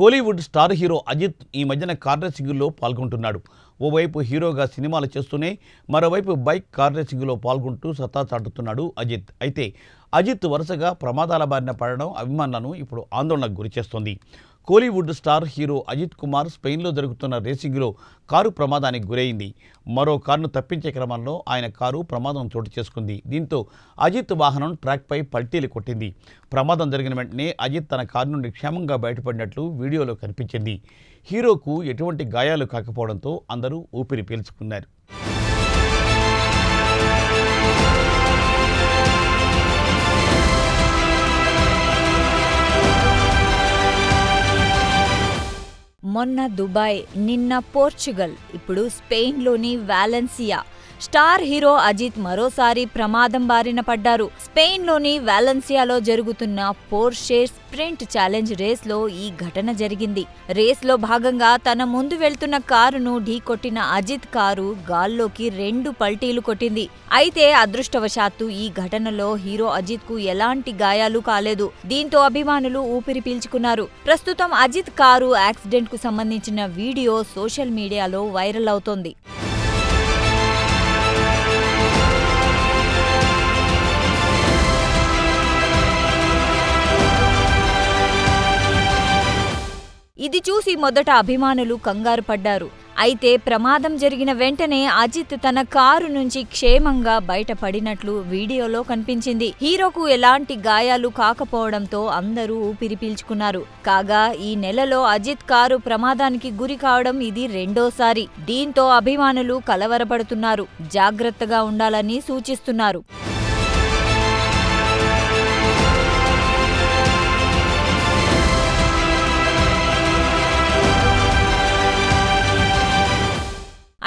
Kollywood star hero Ajit ఈ మధ్యన car రేసింగ్లో పాల్గొంటున్నాడు. ఓవైపు హీరోగా సినిమాలు చేస్తూనే మరోవైపు బైక్ కార్ రేసింగ్లో పాల్గొంటూ సత్తా చాటుతున్నాడు అజిత్. అయితే అజిత్ వరుసగా ప్రమాదాల బారిన పడడం అభిమానులను ఇప్పుడు ఆందోళనకు గురిచేస్తోంది. కోలీవుడ్ స్టార్ హీరో అజిత్ కుమార్ స్పెయిన్లో జరుగుతున్న రేసింగ్లో కారు ప్రమాదానికి గురైంది. మరో కారును తప్పించే క్రమంలో ఆయన కారు ప్రమాదం చోటు చేసుకుంది. దీంతో అజిత్ వాహనం ట్రాక్పై పల్టీలు కొట్టింది. ప్రమాదం జరిగిన వెంటనే అజిత్ తన కారు నుండి క్షేమంగా బయటపడినట్లు వీడియోలో కనిపించింది. హీరోకు ఎటువంటి గాయాలు కాకపోవడంతో అందరూ ఊపిరి పీల్చుకున్నారు. మొన్న దుబాయ్ నిన్న పోర్చుగల్ ఇప్పుడు స్పెయిన్లోని వ్యాలెన్సియా స్టార్ హీరో అజిత్ మరోసారి ప్రమాదం బారిన పడ్డారు. స్పెయిన్లోని వాలెన్సియాలో జరుగుతున్న పోర్షే స్ప్రింట్ ఛాలెంజ్ రేస్లో ఈ ఘటన జరిగింది. రేస్లో భాగంగా తన ముందు వెళ్తున్న కారును ఢీకొట్టిన అజిత్ కారు గాల్లోకి రెండు పల్టీలు కొట్టింది. అయితే అదృష్టవశాత్తు ఈ ఘటనలో హీరో అజిత్కు ఎలాంటి గాయాలు కాలేదు. దీంతో అభిమానులు ఊపిరి పీల్చుకున్నారు. ప్రస్తుతం అజిత్ కారు యాక్సిడెంట్కు సంబంధించిన వీడియో సోషల్ మీడియాలో వైరల్ అవుతోంది. ఇది చూసి మొదట అభిమానులు కంగారు పడ్డారు. అయితే ప్రమాదం జరిగిన వెంటనే అజిత్ తన కారు నుంచి క్షేమంగా బయటపడినట్లు వీడియోలో కనిపించింది. హీరోకు ఎలాంటి గాయాలు కాకపోవడంతో అందరూ ఊపిరి పీల్చుకున్నారు. కాగా ఈ నెలలో అజిత్ కారు ప్రమాదానికి గురి కావడం ఇది రెండోసారి. దీంతో అభిమానులు కలవరపడుతున్నారు. జాగ్రత్తగా ఉండాలని సూచిస్తున్నారు.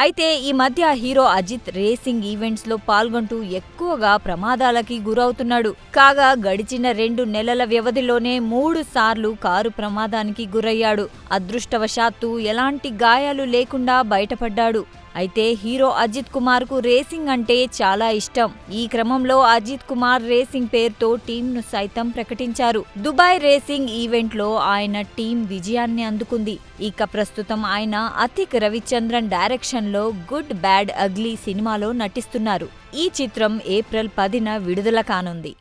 అయితే ఈ మధ్య హీరో అజిత్ రేసింగ్ ఈవెంట్స్లో పాల్గొంటూ ఎక్కువగా ప్రమాదాలకి గురవుతున్నాడు. కాగా గడిచిన రెండు నెలల వ్యవధిలోనే మూడు సార్లు కారు ప్రమాదానికి గురయ్యాడు. అదృష్టవశాత్తు ఎలాంటి గాయాలు లేకుండా బయటపడ్డాడు. అయితే హీరో అజిత్ కుమార్కు రేసింగ్ అంటే చాలా ఇష్టం. ఈ క్రమంలో అజిత్ కుమార్ రేసింగ్ పేరుతో టీంను సైతం ప్రకటించారు. దుబాయ్ రేసింగ్ ఈవెంట్లో ఆయన టీం విజయాన్ని అందుకుంది. ఇక ప్రస్తుతం ఆయన అతిక్ రవిచంద్రన్ డైరెక్షన్లో గుడ్ బ్యాడ్ అగ్లీ సినిమాలో నటిస్తున్నారు. ఈ చిత్రం ఏప్రిల్ పదిన విడుదల కానుంది.